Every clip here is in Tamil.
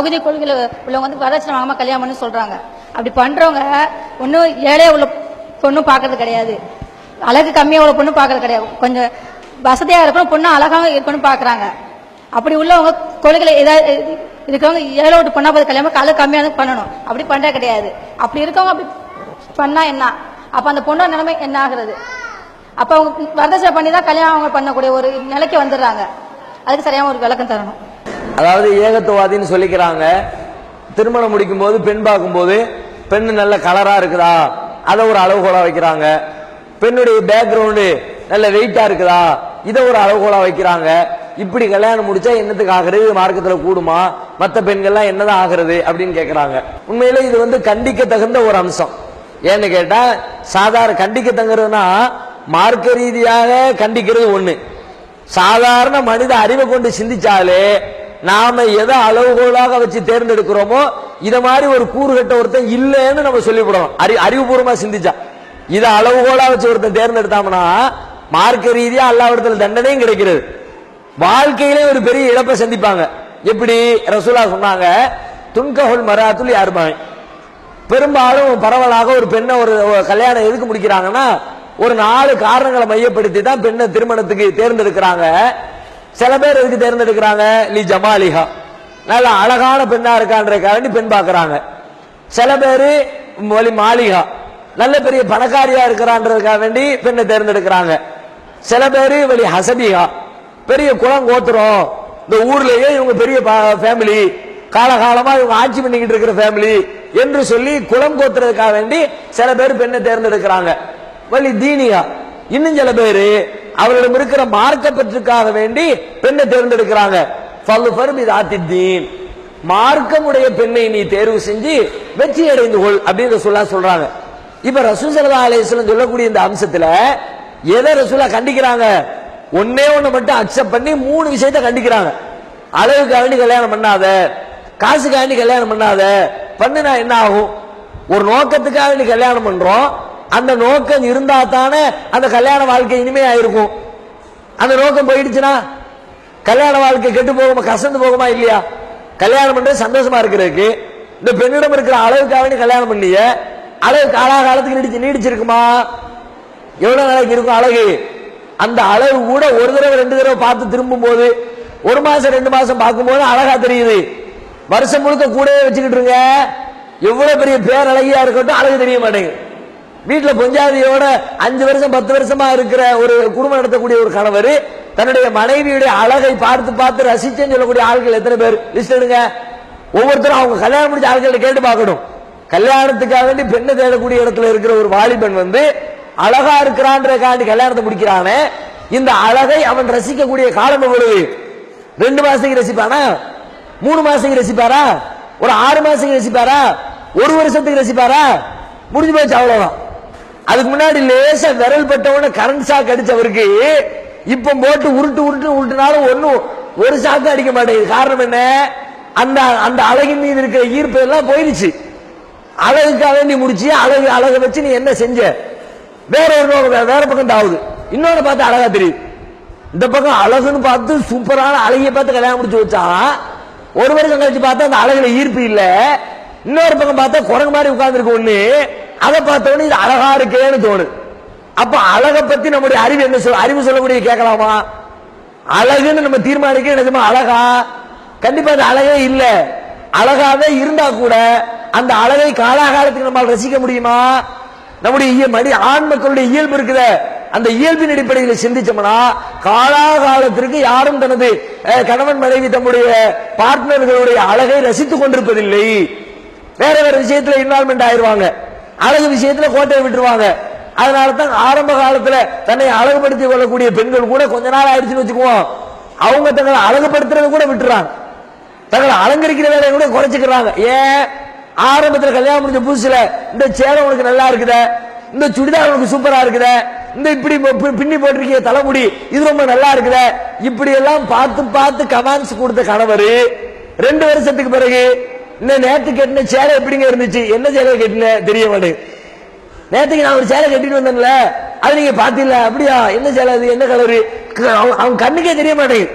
பகுதி கொள்கையில் உள்ளவங்க வந்து வரதட்சணை வாங்காம கல்யாணம் பண்ணி சொல்றாங்க. அப்படி பண்றவங்க ஒன்றும் ஏழையா உள்ள பொண்ணும் பார்க்கறது கிடையாது. அழகு கம்மியாக உள்ள பொண்ணு பார்க்கறது கிடையாது. கொஞ்சம் வசதியாக இருக்கணும் பொண்ணு அழகாக இருக்கணும் பார்க்குறாங்க அப்படி உள்ளவங்க கொள்கையில் ஏதாவது இருக்கிறவங்க ஏழை விட்டு பொண்ணா பார்த்து கல்யாணம் அழகு கம்மியாக பண்ணணும். அப்படி பண்ணுறது கிடையாது. அப்படி இருக்கவங்க அப்படி பண்ணால் என்ன? அப்போ அந்த பொண்ணோட நிலைமை என்ன ஆகுறது? அப்போ அவங்க வரதட்சணை பண்ணி தான் கல்யாணம் அவங்க பண்ணக்கூடிய ஒரு நிலைக்கு வந்துடுறாங்க. அதுக்கு சரியான ஒரு விளக்கம் தரணும். அதாவது ஏகத்துவாதின்னு சொல்லிக்கிறாங்க. திருமணம் முடிக்கும் போது பெண் பார்க்கும்போது பெண் நல்ல கலரா இருக்குதா? அதை ஒரு அளவுகோலா வைக்கிறாங்க. பெண்ணுடைய பேக்ரவுண்டு நல்ல வெயிட்டா இருக்குதா? இதை ஒரு அளவுகோலா வைக்கிறாங்க. இப்படி கல்யாணம் முடிச்சா என்னத்துக்கு ஆகுறது? மார்க்கத்துல கூடுமா? மற்ற பெண்கள்லாம் என்னதான் ஆகிறது? அப்படின்னு கேட்கிறாங்க உண்மையில இது வந்து கண்டிக்க தகுந்த ஒரு அம்சம். ஏன்னு கேட்டா சாதாரண கண்டிக்க தங்குறதுனா மார்க்க ரீதியாக கண்டிக்கிறது ஒண்ணு. சாதாரண மனித அறிவை கொண்டு சிந்திச்சாலே நாம எதை அளவுகோலாக வச்சு தேர்ந்தெடுக்கிறோமோ இத மாதிரி ஒரு கூறுகட்ட ஒருத்தன் இல்லைன்னு நம்ம சொல்லிவிடணும். அறி அறிவுபூர்வமா சிந்திச்சா. இதை அளவுகோலா வச்சு ஒருத்தன் தேர்ந்தெடுத்தாம்னா மார்க்க ரீதியா அல்லாவிடத்துல தண்டனையும் கிடைக்கிறது. வாழ்க்கையிலே ஒரு பெரிய இழப்பை சந்திப்பாங்க. எப்படி? ரசூலா சொன்னாங்க துன்கஹுல் மராத்துல் யாருமாய் பெரும்பாலும் பரவலாக ஒரு பெண்ணை ஒரு கல்யாணம் எதுக்கு முடிக்கிறாங்கன்னா ஒரு நாலு காரணங்களை மையப்படுத்தி தான் பெண்ணை திருமணத்துக்கு தேர்ந்தெடுக்கிறாங்க. சில பேர் எதுக்கு தேர்ந்தெடுக்கிறாங்க? லி ஜமாலிஹா. நல்ல அழகான பெண்ணா இருக்கான்றதுக்காக வேண்டி பெண் பார்க்கறாங்க. சில பேரு வலி மாளிகா நல்ல பெரிய பணக்காரியா இருக்கிறான்றதுக்காக வேண்டி பெண்ணை தேர்ந்தெடுக்கிறாங்க. சில பேரு வலி ஹசபிகா பெரிய குளம் கோத்துறோம். இந்த ஊர்லயே இவங்க பெரிய ஃபேமிலி காலகாலமா இவங்க ஆட்சி பண்ணிக்கிட்டு இருக்கிற ஃபேமிலி என்று சொல்லி குளம் கோத்துறதுக்காக வேண்டி சில பேர் பெண்ணை தேர்ந்தெடுக்கிறாங்க. வலி தீனியா. இன்னும் சில பேரு அவரிடம் இருக்கிற மார்க்கப்பற்றுக்காக வேண்டி பெண்ணை தேர்ந்தெடுக்கிறாங்க. மார்க்கமுடைய பெண்ணை நீ தேர்வு செஞ்சு வெற்றி அடைந்து கொள் அப்படின்னு ரசூலா சொல்றாங்க. இப்ப ரசூல் சல்லா சொல்லக்கூடிய இந்த அம்சத்துல எதை ரசூலா கண்டிக்கிறாங்க? ஒன்னே ஒண்ணு மட்டும் அக்செப்ட் பண்ணி மூணு விஷயத்தை கண்டிக்கிறாங்க. அழகுக்காக வேண்டி கல்யாணம் பண்ணாத காசுக்காக வேண்டி கல்யாணம் பண்ணாத பண்ணுனா என்ன ஆகும்? ஒரு நோக்கத்துக்காக நீ கல்யாணம் பண்றோம் அந்த நோக்கம் இருந்தா தானே அந்த கல்யாண வாழ்க்கை இனிமையா இருக்கும் அந்த நோக்கம் போயிடுச்சுன்னா கல்யாண வாழ்க்கை கெட்டு போகுமா கசந்து போகுமா இல்லையா? கல்யாணம் பண்றது சந்தோஷமா இருக்கிறதுக்கு. இந்த பெண்ணிடம் இருக்கிற அளவுக்காக வேண்டி கல்யாணம் பண்ணிய அழகு காலாகாலத்துக்கு நீடிச்சு நீடிச்சிருக்குமா? எவ்வளவு நாளைக்கு இருக்கும் அழகு? அந்த அழகு கூட ஒரு தடவை ரெண்டு தடவை பார்த்து திரும்பும் போது ஒரு மாசம் ரெண்டு மாசம் பார்க்கும்போது அழகா தெரியுது. வருஷம் முழுக்க கூடவே வச்சுக்கிட்டு இருங்க. எவ்வளவு பெரிய பேரழகியா இருக்கட்டும் அழகு தெரிய மாட்டேங்குது. வீட்டுல பொஞ்சாதியோட அஞ்சு வருஷம் பத்து வருஷமா இருக்கிற ஒரு குடும்பம் நடத்தக்கூடிய ஒரு கணவர் தன்னுடைய மனைவியுடைய அழகை பார்த்து பார்த்து ரசிச்சேன்னு சொல்லக்கூடிய ஆட்கள் எத்தனை பேர்? லிஸ்ட் எடுங்க. ஒவ்வொருத்தரும் அவங்க கல்யாணம் முடிச்ச ஆட்கள் கேட்டு பார்க்கணும். கல்யாணத்துக்காக வேண்டி பெண்ணை தேடக்கூடிய இடத்துல இருக்கிற ஒரு வாலிபன் வந்து அழகா இருக்கிறான்றக்காண்டி கல்யாணத்தை முடிக்கிறானே. இந்த அழகை அவன் ரசிக்கக்கூடிய காலம் எவ்வளவு? ரெண்டு மாசத்துக்கு ரசிப்பானா? மூணு மாசத்துக்கு ரசிப்பாரா? ஒரு ஆறு மாசத்துக்கு ரசிப்பாரா? ஒரு வருஷத்துக்கு ரசிப்பாரா? முடிஞ்சு போச்சு அவ்வளவுதான். அதுக்கு முன்னாடி லேசா விரல் பட்டவன கரண்ட் ஷாக் அடிச்சவருக்கு இப்ப போட்டு உருட்டு உருட்டு உருட்டுனாலும் ஒன்னும் ஒரு ஷாக்கு அடிக்க மாட்டேங்குது. காரணம் என்ன? அந்த அந்த அழகின் மீது இருக்கிற ஈர்ப்பு எல்லாம் போயிடுச்சு அழகுக்காக நீ முடிச்சு அழகு அழகை வச்சு நீ என்ன செஞ்ச? வேற ஒரு வேற பக்கம் தாவுது இன்னொன்னு பார்த்து அழகா தெரியுது. இந்த பக்கம் அழகுன்னு பார்த்து சூப்பரான அழகிய பார்த்து கல்யாணம் முடிச்சு வச்சா ஒரு வருஷம் கழிச்சு பார்த்தா அந்த அழகுல ஈர்ப்பு இல்லை. இன்னொரு பக்கம் பார்த்தா குரங்கு மாதிரி உட்கார்ந்துருக்கு ஒண்ணு. அதை பார்த்த இது அழகா இருக்கேன்னு தோணு அப்ப அழகை பத்தி நம்முடைய அறிவு என்ன சொல்ல அறிவு சொல்லக்கூடிய கேட்கலாமா? அழகுன்னு நம்ம தீர்மானிக்க நிஜமா அழகா? கண்டிப்பா அது அழகே இல்ல. அழகாவே இருந்தா கூட அந்த அழகை காலாகாலத்துக்கு நம்மால் ரசிக்க முடியுமா? நம்முடைய மடி ஆண் மக்களுடைய இயல்பு இருக்குதே. அந்த இயல்பின் அடிப்படையில் சிந்திச்சோம்னா காலாகாலத்திற்கு யாரும் தனது கணவன் மனைவி தம்முடைய பார்ட்னர்களுடைய அழகை ரசித்துக் கொண்டிருப்பதில்லை. வேற வேற விஷயத்துல இன்வால்மெண்ட் ஆயிருவாங்க. அழகு விஷயத்துல கோட்டையை விட்டுருவாங்க. அதனால தான் ஆரம்ப காலத்துல தன்னை அழகுபடுத்திக் கொள்ளக்கூடிய பெண்கள் கூட கொஞ்ச நாள் ஆயிடுச்சுன்னு வச்சுக்குவோம். அவங்க தங்களை அழகுபடுத்துறத கூட விட்டுறாங்க. தங்களை அலங்கரிக்கிற வேலையை கூட குறைச்சிக்கிறாங்க. ஏன்? ஆரம்பத்தில் கல்யாணம் முடிஞ்ச புதுசுல இந்த சேலை உனக்கு நல்லா இருக்குதே? இந்த சுடிதார் உனக்கு சூப்பரா இருக்குதே? இந்த இப்படி பின்னி போட்டிருக்கிய தலைமுடி இது ரொம்ப நல்லா இருக்குதே? இப்படி எல்லாம் பார்த்து பார்த்து கமெண்ட்ஸ் கொடுத்த கணவர் ரெண்டு வருஷத்துக்கு பிறகு இன்னும் நேற்று கட்டின சேலை எப்படிங்க இருந்துச்சு? என்ன சேலை கட்டின? தெரிய மாட்டேங்குது. நேற்றுக்கு நான் ஒரு சேலை கட்டிட்டு வந்தேன்ல. அது நீங்க பாத்தீங்களா அப்படியா? என்ன சேலை அது? என்ன கலரு அவன் அவன் கண்ணுக்கே தெரிய மாட்டேங்குது.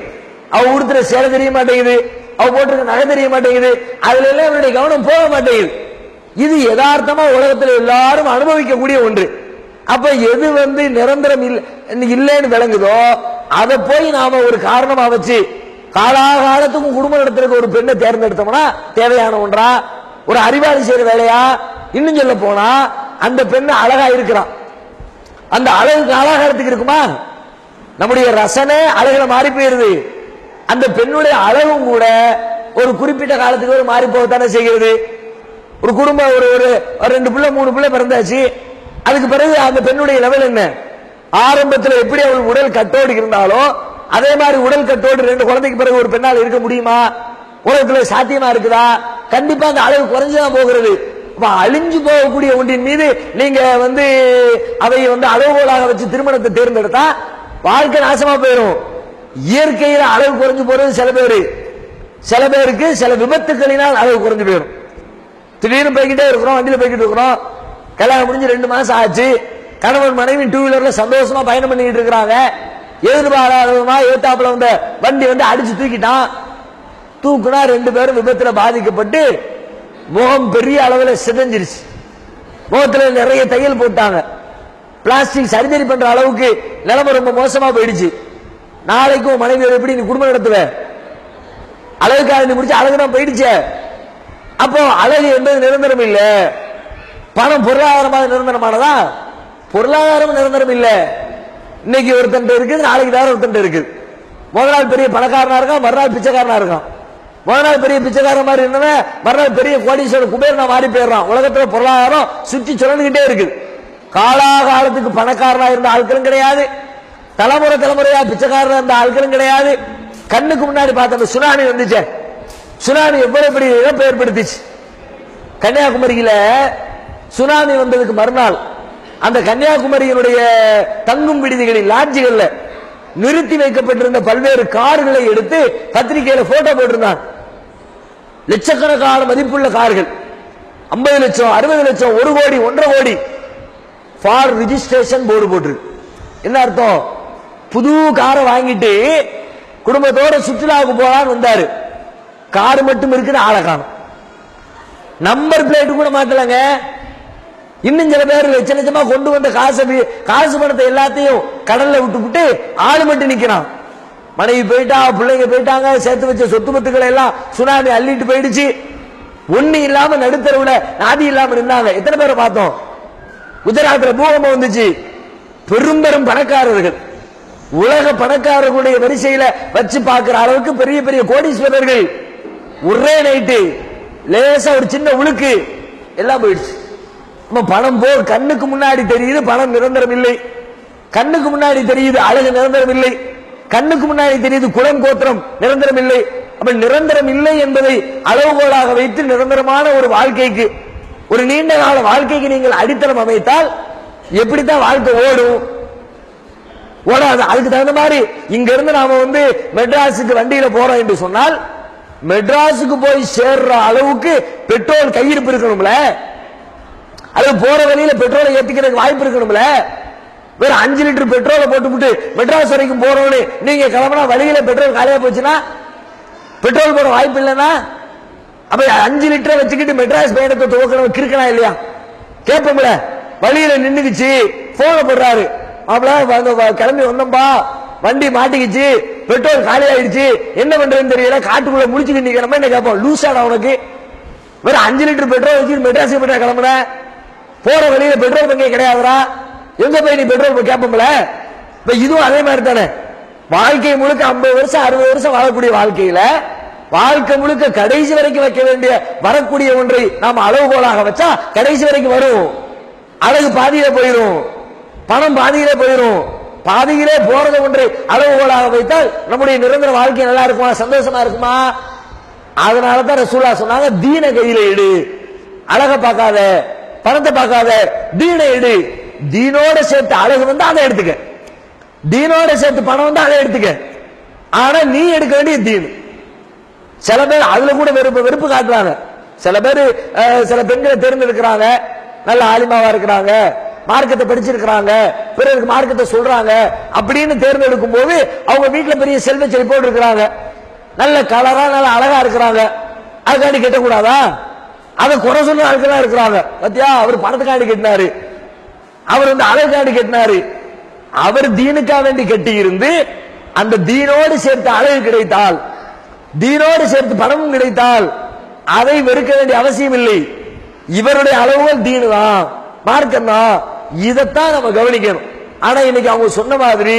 அவன் உடுத்துற சேலை தெரிய மாட்டேங்குது. அவ போட்டிருக்க நகை தெரிய மாட்டேங்குது. அதுல எல்லாம் இவனுடைய கவனம் போக மாட்டேங்குது. இது யதார்த்தமா உலகத்துல எல்லாரும் அனுபவிக்கக்கூடிய ஒன்று. அப்ப எது வந்து நிரந்தரம் இல்லைன்னு விளங்குதோ அதை போய் நாம ஒரு காரணமா வச்சு காலாகாலத்துக்கும் குடும்பம் நடத்துறதுக்கு ஒரு பெண்ணை தேர்ந்தெடுத்தோம்னா தேவையான ஒன்றா? ஒரு அறிவாளி செய்யற வேலையா? இன்னும் சொல்ல போனா அந்த பெண் அழகா இருக்கிறான். அந்த அழகு காலாகாலத்துக்கு இருக்குமா? நம்முடைய ரசனை அழகுல மாறி போயிருது. அந்த பெண்ணுடைய அழகும் கூட ஒரு குறிப்பிட்ட காலத்துக்கு ஒரு மாறி போகத்தானே செய்கிறது. ஒரு குடும்பம் ஒரு ஒரு ரெண்டு பிள்ளை மூணு பிள்ளை பிறந்தாச்சு. அதுக்கு பிறகு அந்த பெண்ணுடைய லெவல் என்ன? ஆரம்பத்தில் எப்படி அவள் உடல் கட்டோடு இருந்தாலும் அதே மாதிரி உடல் கட்டோடு ரெண்டு குழந்தைக்கு பிறகு ஒரு பெண்ணால் இருக்க முடியுமா? உலகத்துல சாத்தியமா இருக்குதா? கண்டிப்பா அந்த அளவு குறைஞ்சுதான் போகிறது. அழிஞ்சு போகக்கூடிய ஒன்றின் மீது நீங்க வந்து அதை வந்து அளவுகோலாக வச்சு திருமணத்தை தேர்ந்தெடுத்தா வாழ்க்கை நாசமா போயிடும் இயற்கையில அளவு குறைஞ்சு போறது சில பேரு. சில பேருக்கு சில விபத்துக்களினால் அளவு குறைஞ்சு போயிடும் திடீர்னு போய்கிட்டே இருக்கிறோம் வண்டியில போய்கிட்டு இருக்கிறோம். கல்யாணம் முடிஞ்சு ரெண்டு மாசம் ஆச்சு. கணவன் மனைவி டூ வீலர்ல சந்தோஷமா பயணம் பண்ணிட்டு இருக்கிறாங்க. எதிர்பாராதமா ஏத்தாப்புல வந்த வண்டி வந்து அடிச்சு தூக்கிட்டான். தூக்குனா ரெண்டு பேரும் விபத்துல பாதிக்கப்பட்டு முகம் பெரிய அளவுல சிதைஞ்சிருச்சு. முகத்துல நிறைய தையல் போட்டாங்க. பிளாஸ்டிக் சர்ஜரி பண்ற அளவுக்கு நிலைமை ரொம்ப மோசமா போயிடுச்சு. நாளைக்கும் மனைவி எப்படி நீ குடும்பம் நடத்துவ? அழகுக்காக நீ முடிச்சு அழகு தான் போயிடுச்சே. அப்போ அழகு என்பது நிரந்தரம் இல்ல. பணம் பொருளாதாரமாக நிரந்தரமானதா? பொருளாதாரம் நிரந்தரம் இல்லை. இன்னைக்கு ஒருத்தன் இருக்குது நாளைக்கு வேற ஒருத்தன் இருக்குது. முதல் நாள் பெரிய பணக்காரனா இருக்கான் மறுநாள் பிச்சைக்காரனா இருக்கான். முதல் நாள் பெரிய பிச்சைக்காரன் மாதிரி இருந்தவன் மறுநாள் பெரிய கோடீஸ்வரர் குபேரனா மாறி போயிடுறான். உலகத்துல பொருளாதாரம் சுற்றி சுழந்துகிட்டே இருக்குது. காலாகாலத்துக்கு பணக்காரனா இருந்த ஆட்களும் கிடையாது. தலைமுறை தலைமுறையா பிச்சைக்காரனா இருந்த ஆட்களும் கிடையாது. கண்ணுக்கு முன்னாடி பார்த்த அந்த சுனாமி வந்துச்சே. சுனாமி எவ்வளவு பெரிய இழப்பு ஏற்படுத்திச்சு. கன்னியாகுமரியில சுனாமி வந்ததுக்கு மறுநாள் அந்த கன்னியாகுமரியினுடைய தங்கும் விடுதிகளில் லாட்ஜிகள்ல நிறுத்தி வைக்கப்பட்டிருந்த பல்வேறு கார்களை எடுத்து பத்திரிகையில போட்டோ போட்டிருந்தார் லட்சக்கணக்கான மதிப்புள்ள கார்கள். ஐம்பது லட்சம் அறுபது லட்சம் ஒரு கோடி ஒன்றரை கோடி ஃபார் ரிஜிஸ்ட்ரேஷன் போர்டு போட்டிருக்கு. என்ன அர்த்தம்? புது காரை வாங்கிட்டு குடும்பத்தோட சுற்றுலாவுக்கு போலான்னு வந்தாரு. கார் மட்டும் இருக்குது ஆளை காணும். நம்பர் பிளேட்டு கூட மாத்தலங்க. இன்னும் சில பேர் லட்ச லட்சமா கொண்டு வந்த காசு வி- காசு பணத்தை எல்லாத்தையும் கடல்ல விட்டு விட்டு ஆளு மட்டும் நிக்கிறான். மனைவி போயிட்டா பிள்ளைங்க போயிட்டாங்க சேர்த்து வச்ச சொத்து பத்துக்களை எல்லாம் சுனாமி அள்ளிட்டு போயிடுச்சு. ஒண்ணு இல்லாம நடுத்தரவுல நாதி இல்லாம இருந்தாங்க. எத்தனை பேரை பார்த்தோம்? குஜராத்ல பூகம்பம் வந்துச்சு. பெரும் பெரும் பணக்காரர்கள். உலக பணக்காரர்களுடைய வரிசையில வச்சு பார்க்கிற அளவுக்கு பெரிய பெரிய கோடீஸ்வரர்கள். ஒரே நைட்டு லேசா ஒரு சின்ன உழுக்கு. எல்லாம் போயிடுச்சு. பணம் போ கண்ணுக்கு முன்னாடி தெரியுது பணம் நிரந்தரம் இல்லை. கண்ணுக்கு முன்னாடி தெரியுது அழகு நிரந்தரம் இல்லை. கண்ணுக்கு முன்னாடி தெரியுது குளம் கோத்திரம் நிரந்தரம் இல்லை. அப்ப நிரந்தரம் இல்லை என்பதை அளவுகோலாக வைத்து நிரந்தரமான ஒரு வாழ்க்கைக்கு ஒரு நீண்ட கால வாழ்க்கைக்கு நீங்கள் அடித்தளம் அமைத்தால் எப்படித்தான் வாழ்க்கை ஓடும்? ஓடாது. அதுக்கு தகுந்த மாதிரி இங்க இருந்து நாம வந்து மெட்ராஸுக்கு வண்டியில போறோம் என்று சொன்னால் மெட்ராஸுக்கு போய் சேர்ற அளவுக்கு பெட்ரோல் கையிருப்பு இருக்கணும்ல? அது போற வழியில பெட்ரோலை ஏத்திக்கிறதுக்கு வாய்ப்பு இருக்கணும்ல? வேற அஞ்சு லிட்டர் பெட்ரோலை போட்டுவிட்டு மெட்ராஸ் வரைக்கும் போறோம்னு நீங்க கிளம்புனா வழியில பெட்ரோல் காலியா போச்சுன்னா? பெட்ரோல் போட வாய்ப்பு இல்லைன்னா? அப்ப அஞ்சு லிட்டரை வச்சுக்கிட்டு மெட்ராஸ் பயணத்தை துவக்கணும். கிறுக்கனா இல்லையா? கேட்போம்ல. வழியில நின்னுக்குச்சு. போன போடுறாரு. மாப்பிள கிளம்பி வந்தோம்பா. வண்டி மாட்டிக்கிச்சு. பெட்ரோல் காலி ஆயிடுச்சு என்ன பண்றதுன்னு தெரியல. காட்டுக்குள்ள முடிச்சுக்கிட்டு நிக்கிறோமா? என்ன கேட்போம்? லூசாடா உனக்கு. வெறும் அஞ்சு லிட்டர் பெட்ரோல் வச்சு மெட்ராஸ் போய் கிளம்புறேன் போற வழியில பெட்ரோல் பங்கே கிடையாதுடா. எங்க போய் நீ பெட்ரோல் கேட்போம்ல இப்ப இதுவும் அதே மாதிரி தானே வாழ்க்கை முழுக்க ஐம்பது வருஷம் அறுபது வருஷம் வாழக்கூடிய வாழ்க்கையில வாழ்க்கை முழுக்க கடைசி வரைக்கும் வைக்க வேண்டிய வரக்கூடிய ஒன்றை நாம் அளவுகோலாக வச்சா கடைசி வரைக்கும் வரும். அழகு பாதியில போயிடும் பணம் பாதியிலே போயிடும் பாதியிலே போறது ஒன்றை அளவுகோலாக வைத்தால் நம்முடைய நிரந்தர வாழ்க்கை நல்லா இருக்குமா? சந்தோஷமா இருக்குமா? அதனாலதான் ரசூலா சொன்னாங்க தீன கையில எடு. அழக பார்க்காத. பணத்தை பார்க்காத தீனை எடு. தீனோட சேர்த்து அழகு வந்து அதை எடுத்துக்க. தீனோட சேர்த்து பணம் வந்து அதை எடுத்துக்க. ஆனா நீ எடுக்க வேண்டிய தீன். சில பேர் அதுல கூட வெறுப்பு வெறுப்பு காட்டுறாங்க. சில பேர் சில பெண்களை தேர்ந்தெடுக்கிறாங்க. நல்ல ஆலிமாவா இருக்கிறாங்க. மார்க்கத்தை படிச்சிருக்கிறாங்க. பிறருக்கு மார்க்கத்தை சொல்றாங்க. அப்படின்னு தேர்ந்தெடுக்கும் போது அவங்க வீட்டுல பெரிய செல்வ செழிப்போடு இருக்கிறாங்க. நல்ல கலரா நல்ல அழகா இருக்கிறாங்க. அதுக்காண்டி கட்டக்கூடாதா? அதை குறை சொல்ற ஆட்களா இருக்கிறாங்க. பத்தியா? அவர் பணத்துக்காண்டி கட்டினாரு. அவர் வந்து அழகுக்காண்டி கட்டினாரு. அவர் தீனுக்கா வேண்டி கட்டி இருந்து அந்த தீனோடு சேர்த்து அழகு கிடைத்தால் தீனோடு சேர்த்து பணமும் கிடைத்தால் அதை வெறுக்க வேண்டிய அவசியம் இல்லை. இவருடைய அளவுகள் தீனு தான். மார்க்கம் தான் இதைத்தான் நம்ம கவனிக்கணும். ஆனா இன்னைக்கு அவங்க சொன்ன மாதிரி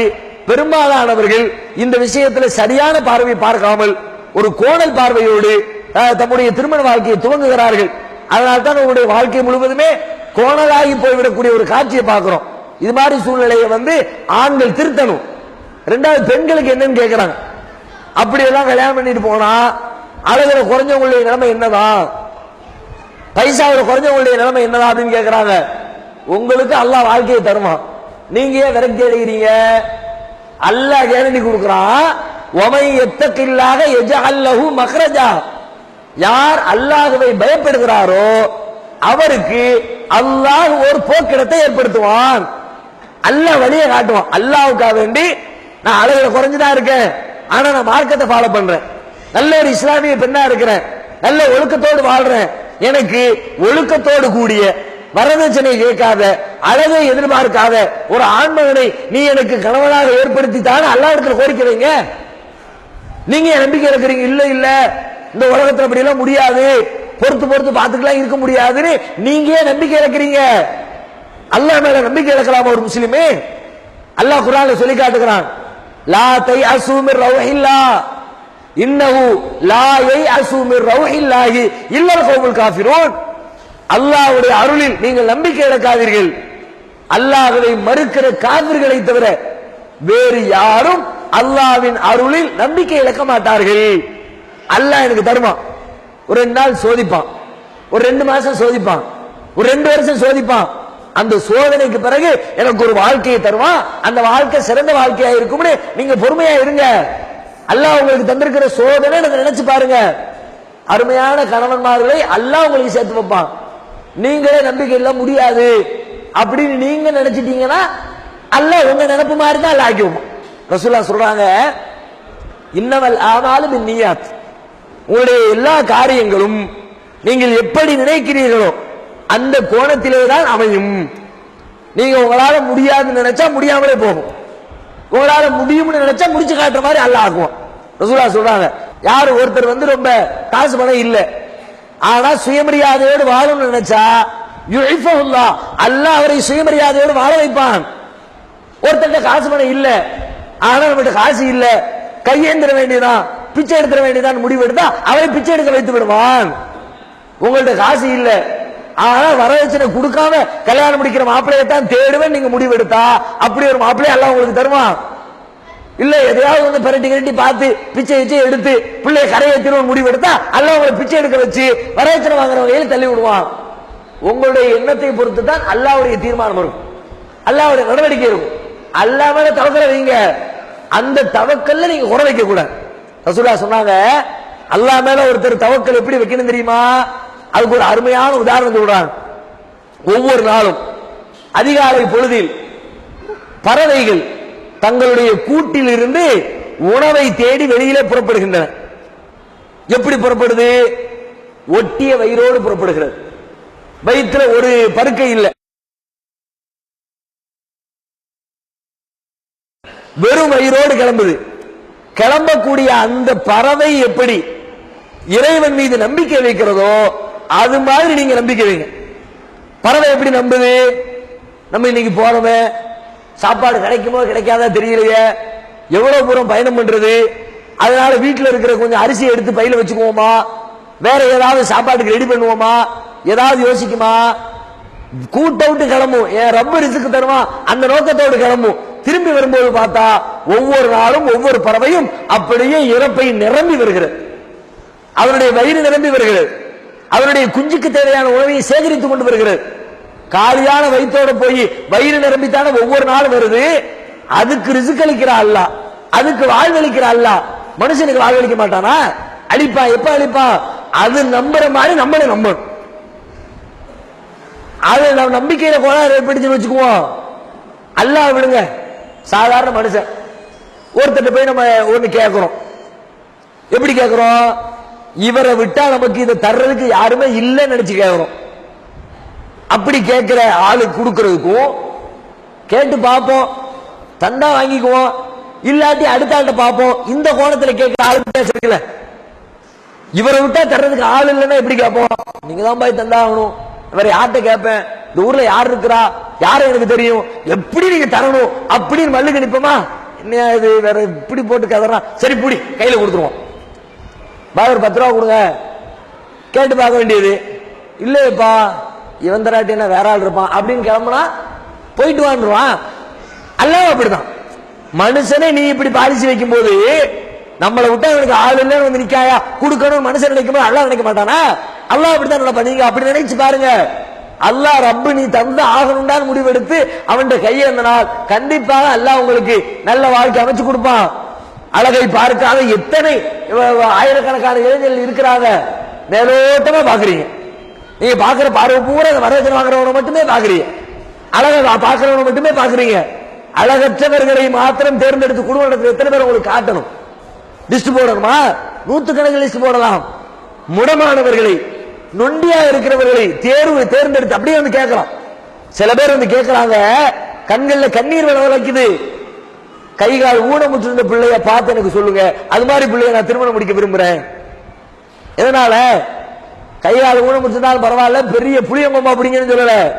பெரும்பாலானவர்கள் இந்த விஷயத்துல சரியான பார்வை பார்க்காமல் ஒரு கோணல் பார்வையோடு தம்முடைய திருமண வாழ்க்கையை துவங்குகிறார்கள். அதனால் தான் உங்களுடைய வாழ்க்கை முழுவதுமே கோணலாகி போய்விடக்கூடிய ஒரு காட்சியை பார்க்கிறோம். இது மாதிரி சூழ்நிலையை வந்து ஆண்கள் திருத்தணும். ரெண்டாவது பெண்களுக்கு என்னன்னு கேட்கிறாங்க அப்படியெல்லாம் கல்யாணம் பண்ணிட்டு போனா அழகுல குறைஞ்சவங்களுடைய நிலைமை என்னதான் பைசாவில் குறைஞ்சவங்களுடைய நிலைமை என்னதான் அப்படின்னு கேட்கிறாங்க உங்களுக்கு அல்லா வாழ்க்கையை தருவான் நீங்க ஏன் விரக்தி அடைகிறீங்க அல்லா கேரண்டி கொடுக்குறான். ஒமை எத்தக்கில்லாக எஜஅல்லஹு மக்ரஜா யார் அல்லாஹுவை பயப்படுகிறாரோ அவருக்கு அல்லாஹ் ஒரு போக்கிடத்தை ஏற்படுத்துவான். அல்லாஹ் வழியை காட்டுவான். அல்லாஹுக்காக வேண்டி நான் அழகுல குறைஞ்சுதான் இருக்கேன். ஆனா நான் மார்க்கத்தை ஃபாலோ பண்றேன். நல்ல ஒரு இஸ்லாமிய பெண்ணா இருக்கிறேன். நல்ல ஒழுக்கத்தோடு வாழ்றேன். எனக்கு ஒழுக்கத்தோடு கூடிய வரதட்சணை கேட்காத அழகை எதிர்பார்க்காத ஒரு ஆண்மகனை நீ எனக்கு கணவனாக ஏற்படுத்தி தானே அல்லாஹ் இடத்துல கோரிக்கிறீங்க நீங்க நம்பிக்கை இருக்கிறீங்க இல்ல இல்ல. இந்த உலகத்துல அப்படி எல்லாம் முடியாது. பொறுத்து பொறுத்து பார்த்துக்கலாம் இருக்க முடியாதுன்னு நீங்க ஏன் நம்பிக்கை இழக்கிறீங்க. அல்லாஹ் மேல நம்பிக்கை இழக்கலாமா ஒரு முஸ்லிமே? அல்லாஹ் குர்ஆன்ல சொல்லி காட்டுகிறான். லா தை அசூமிர் ரவுஹில்லா இன்னஹு லா யை அசூமிர் ரவுஹில்லாஹி இல்லல் கௌமுல் காஃபிரூன். அல்லாஹ்வுடைய அருளில் நீங்கள் நம்பிக்கை இழக்காதீர்கள். அல்லாஹ்வை மறுக்கிற காவிர்களை தவிர வேறு யாரும் அல்லாஹ்வின் அருளில் நம்பிக்கை இழக்க மாட்டார்கள். அல்லாஹ் எனக்கு தருவான். ஒரு ரெண்டு நாள் சோதிப்பான். ஒரு ரெண்டு மாசம் சோதிப்பான். ஒரு ரெண்டு வருஷம் சோதிப்பான். அந்த சோதனைக்கு பிறகு எனக்கு ஒரு வாழ்க்கையை தருவான். அந்த வாழ்க்கை சிறந்த வாழ்க்கையா இருக்கும்னு நீங்க பொறுமையா இருங்க. அல்லாஹ் உங்களுக்கு தந்திருக்கிற சோதனை நீங்க நினைச்சு பாருங்க. அருமையான கணவன்மார்களை அல்லாஹ் உங்களுக்கு சேர்த்து வைப்பான். நீங்களே நம்பிக்கை இல்ல முடியாது. அப்படின்னு நீங்க நினைச்சிட்டீங்கன்னா அல்லாஹ் உங்க நினைப்பு மாதிரி தான் அல்லாஹ் ஆக்கி வைப்பான். ரசூல்லா சொல்றாங்க இன்னவல் ஆனாலும் நீயாத். உங்களுடைய எல்லா காரியங்களும் நீங்கள் எப்படி நினைக்கிறீர்களோ அந்த கோணத்திலே தான் அமையும். நீங்க உங்களால முடியாதுன்னு நினைச்சா முடியாமலே போகும். உங்களால முடியும்னு நினைச்சா முடிச்சு காட்டுற மாதிரி அல்ல ஆகும் ரசூலா சொல்றாங்க யாரு ஒருத்தர் வந்து ரொம்ப காசு பணம் இல்ல ஆனா சுயமரியாதையோடு வாழணும்னு நினைச்சா யுஹிஃபுல்லா அல்லாஹ் அவரை சுயமரியாதையோடு வாழ வைப்பான். ஒருத்தர்ட்ட காசு பணம் இல்ல ஆனா நம்மகிட்ட காசு இல்ல கையேந்திர வேண்டியதான் பிச்சை எடுத்துட வேண்டியதான் முடிவு எடுத்தா அவரை பிச்சை எடுக்க வைத்து விடுவான். உங்கள்ட்ட காசு இல்ல. ஆனா வரதட்சணை கொடுக்காம கல்யாணம் முடிக்கிற மாப்பிள்ளையை தான் தேடுவேன் நீங்க முடிவு எடுத்தா. அப்படி ஒரு மாப்பிள்ளைய எல்லாம் உங்களுக்கு தருவான் இல்ல எதையாவது வந்து பெரட்டி கிரட்டி பார்த்து பிச்சை வச்சு எடுத்து பிள்ளைய கரையேற்றணும் முடிவு எடுத்தா அல்ல உங்களை பிச்சை எடுக்க வச்சு வரதட்சணை வாங்குற வகையில் தள்ளி விடுவான். உங்களுடைய எண்ணத்தை பொறுத்து தான் அல்லாவுடைய தீர்மானம் இருக்கும் அல்லாவுடைய நடவடிக்கை இருக்கும். அல்லாமல் தவக்கல வைங்க. அந்த தவக்கல்ல நீங்க குறை வைக்க கூடாது ரசூலா சொன்னாங்க அல்லா மேல ஒருத்தர் தவக்கல் எப்படி வைக்கணும் தெரியுமா? அதுக்கு ஒரு அருமையான உதாரணம் சொல்றாங்க. ஒவ்வொரு நாளும் அதிகாலை பொழுதில் பறவைகள் தங்களுடைய கூட்டில் இருந்து உணவை தேடி வெளியிலே புறப்படுகின்றன. எப்படி புறப்படுது? ஒட்டிய வயிறோடு புறப்படுகிறது. வயிற்றுல ஒரு பருக்கை இல்லை. வெறும் வயிறோடு கிளம்புது. கிளம்பக்கூடிய அந்த பறவை எப்படி இறைவன் மீது நம்பிக்கை வைக்கிறதோ அது மாதிரி நீங்க நம்பிக்கை வைங்க. பறவை எப்படி நம்புது? நம்ம இன்னைக்கு போறோமே சாப்பாடு கிடைக்குமோ கிடைக்காதா தெரியலையே. எவ்வளவு தூரம் பயணம் பண்றது? அதனால வீட்டில் இருக்கிற கொஞ்சம் அரிசி எடுத்து பையில வச்சுக்குவோமா? வேற ஏதாவது சாப்பாட்டுக்கு ரெடி பண்ணுவோமா? ஏதாவது யோசிக்குமா? கூட்டவுட்டு கிளம்பும். என் ரப்பர் ரிசுக்கு தருவான். அந்த நோக்கத்தோடு கிளம்பும். திரும்பி வரும்போது பார்த்தா ஒவ்வொரு நாளும் ஒவ்வொரு பறவையும் அப்படியே இறப்பை நிரம்பி வருகிறது. அவருடைய வயிறு நிரம்பி வருகிறது. அவருடைய குஞ்சுக்கு தேவையான உணவையும் சேகரித்துக் கொண்டு வருகிறது. காலியான வயிற்றோட போய் வயிறு நிரம்பித்தானே ஒவ்வொரு நாளும் வருது. அதுக்கு ரிசுக் அளிக்கிற அல்ல அதுக்கு வாழ்வளிக்கிற அல்ல மனுஷனுக்கு வாழ்வளிக்க மாட்டானா? அழிப்பா எப்ப அழிப்பா? அது நம்புற மாதிரி நம்மளே நம்பணும். அது நம்ம நம்பிக்கையில கோளாறு ஏற்படுத்தி வச்சுக்குவோம். அல்லாஹ் விடுங்க. சாதாரண மனுஷன். ஒருத்தர் போய் நம்ம ஒன்று கேட்குறோம் எப்படி கேட்குறோம் இவரை விட்டா நமக்கு இதை தர்றதுக்கு யாருமே இல்லைன்னு நினைச்சு கேட்குறோம் அப்படி கேட்கிற ஆளு கொடுக்கறதுக்கும் கேட்டு பார்ப்போம். தந்தா வாங்கிக்குவோம். இல்லாட்டி அடுத்த ஆள்கிட்ட பார்ப்போம். இந்த கோணத்தில் கேட்கிற ஆளு பேசுறதுல இவரை விட்டா தர்றதுக்கு ஆள் இல்லைன்னா எப்படி கேட்போம்? நீங்க தான் போய் தந்தா ஆகணும். வேற யார்கிட்ட கேட்பேன்? இந்த ஊர்ல யார் இருக்கிறா? யாரும் எனக்கு தெரியும்? எப்படி நீங்க தரணும்? அப்படின்னு மல்லுக்கு நிப்போமா? என்ன இது? வேற இப்படி போட்டு கதறா? சரி புடி. கையில கொடுத்துருவோம். பா ஒரு பத்து ரூபா கொடுங்க. கேட்டு பார்க்க வேண்டியது. இல்லையப்பா இவன் தராட்டி என்ன வேற ஆள் இருப்பான்? அப்படின்னு கிளம்புனா போயிட்டு வாண்டுருவான் அல்லாஹ் அப்படிதான் மனுஷனே நீ இப்படி பாலிச்சு வைக்கும் போது நம்மளை விட்டா எனக்கு ஆள் இல்லைன்னு வந்து நிக்காயா? கொடுக்கணும் மனுஷன் நினைக்கும் போது அல்லாஹ் நினைக்க மாட்டானா? அல்லாஹ் அப்படிதான் நினைப்பா நீங்க அப்படி நினைச்சு பாருங்க. அல்லாஹ் ரப்பு நீ தந்து ஆகணும்டான்னு முடிவெடுத்து அவன்கிட்ட கையேந்தினால் கண்டிப்பாக அல்லாஹ் உங்களுக்கு நல்ல வாழ்க்கை அமைச்சு கொடுப்பான். அழகை பார்க்காத எத்தனை ஆயிரக்கணக்கான இளைஞர்கள் இருக்கிறாங்க. மேலோட்டமா பாக்குறீங்க நீங்க பாக்குற பார்வை பூரா இந்த வரதட்சணை வாங்குறவனை மட்டுமே பாக்குறீங்க அழகை பா- பாக்குறவனை மட்டுமே பாக்குறீங்க அழகற்றவர்களை மாத்திரம் தேர்ந்தெடுத்து குடும்ப நடத்துற எத்தனை பேர் உங்களுக்கு காட்டணும்? லிஸ்ட் போடணுமா? நூத்துக்கணக்கில் லிஸ்ட் போடலாம். முடமானவர்களை நொண்டியா இருக்கிறவர்களை தேர்வு தேர்ந்தெடுத்து அப்படியே வந்து கேட்கலாம். சில பேர் வந்து கேட்கிறாங்க கண்கள்ல கண்ணீர் விள வளைக்குது. கை கால் ஊனமுற்றிருந்த பிள்ளைய பார்த்து எனக்கு சொல்லுங்க. அது மாதிரி பிள்ளைய நான் திருமணம் முடிக்க விரும்புறேன். எதனால? கை கால் ஊனமுற்றிருந்தாலும் பரவாயில்ல பெரிய புளியங்கம்மா அப்படிங்கன்னு சொல்லல.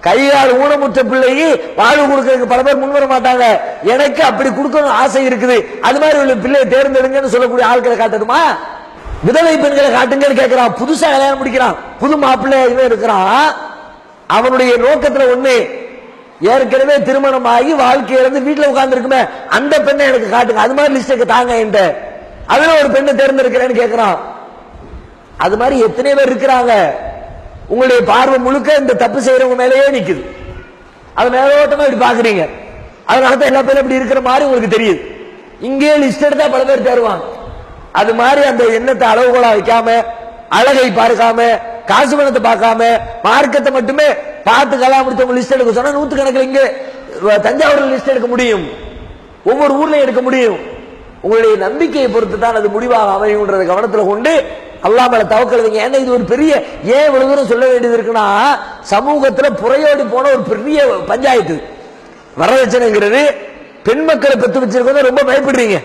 கையால் ஊனமுற்ற பிள்ளைக்கு வாழ்வு கொடுக்கறதுக்கு பல பேர் முன்வர மாட்டாங்க. எனக்கு அப்படி கொடுக்கணும் ஆசை இருக்குது. அது மாதிரி உள்ள பிள்ளையை தேர்ந்தெடுங்கன்னு சொல்லக்கூடிய ஆட்களை காட்டணுமா விதவை பெண்களை காட்டுங்கன்னு கேட்கிறான் புதுசா கல்யாணம் முடிக்கிறான். புது மாப்பிள்ளை இவன் இருக்கிறான். அவனுடைய நோக்கத்துல ஒண்ணு ஏற்கனவே திருமணம் ஆகி வாழ்க்கையிலிருந்து வீட்டில் வீட்டுல உட்கார்ந்து இருக்குமே அந்த பெண்ணை எனக்கு காட்டுங்க. அது மாதிரி லிஸ்ட் தாங்க என்கிட்ட. அதுல ஒரு பெண்ணை தேர்ந்தெடுக்கிறேன்னு கேட்கிறான் அது மாதிரி எத்தனை பேர் இருக்கிறாங்க? உங்களுடைய பார்வை முழுக்க இந்த தப்பு செய்யறவங்க மேலேயே நிக்குது. அது மேலோட்டமா இப்படி பாக்குறீங்க. அதனால தான் எல்லா பேரும் இப்படி இருக்கிற மாதிரி உங்களுக்கு தெரியுது. இங்கே லிஸ்ட் எடுத்தா பல பேர் தருவாங்க அது மாதிரி அந்த எண்ணத்தை அளவுகோலா வைக்காம அழகை பார்க்காம காசு பணத்தை பார்க்காம மார்க்கத்தை மட்டுமே பார்த்து கல்யாணம் முடிச்சவங்க லிஸ்ட் எடுக்க சொன்னா நூத்து கணக்கில் இங்க தஞ்சாவூர்ல லிஸ்ட் எடுக்க முடியும். ஒவ்வொரு ஊர்லயும் எடுக்க முடியும். உங்களுடைய நம்பிக்கையை பொறுத்து தான் அது முடிவாக அமையும்ன்றதை கவனத்தில் கொண்டு அல்லாஹ் மேல தவக்கல் ஏன்னா இது ஒரு பெரிய ஏன் இவ்வளவு தூரம் சொல்ல வேண்டியது இருக்குன்னா சமூகத்துல புறையோடி போன ஒரு பெரிய பஞ்சாயத்து. வரதட்சணைங்கிறது பெண் மக்களை பெற்று வச்சிருக்கிறத ரொம்ப பயப்படுறீங்க.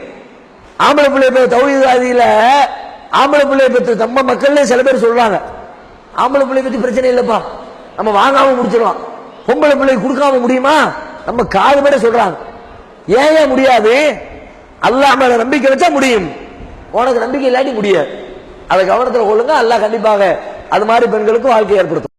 ஆம்பளை பிள்ளை தௌஹீதாதியில ஆம்பளை பிள்ளை பற்றி நம்ம மக்கள்ல சில பேர் சொல்றாங்க. ஆம்பளை பிள்ளை பத்தி பிரச்சனை இல்லைப்பா. நம்ம வாங்காம முடிச்சிடலாம். பொம்பளை பிள்ளை கொடுக்காம முடியுமா? நம்ம காது மேடம் சொல்றாங்க. ஏன் ஏன் முடியாது? அல்லாஹ் மேல நம்பிக்கை வச்சா முடியும். உனக்கு நம்பிக்கை இல்லாட்டி முடியாது. அதை கவனத்தில் கொள்ளுங்க. அல்லாஹ் கண்டிப்பாக அது மாதிரி பெண்களுக்கு வாழ்க்கை ஏற்படுத்தும்.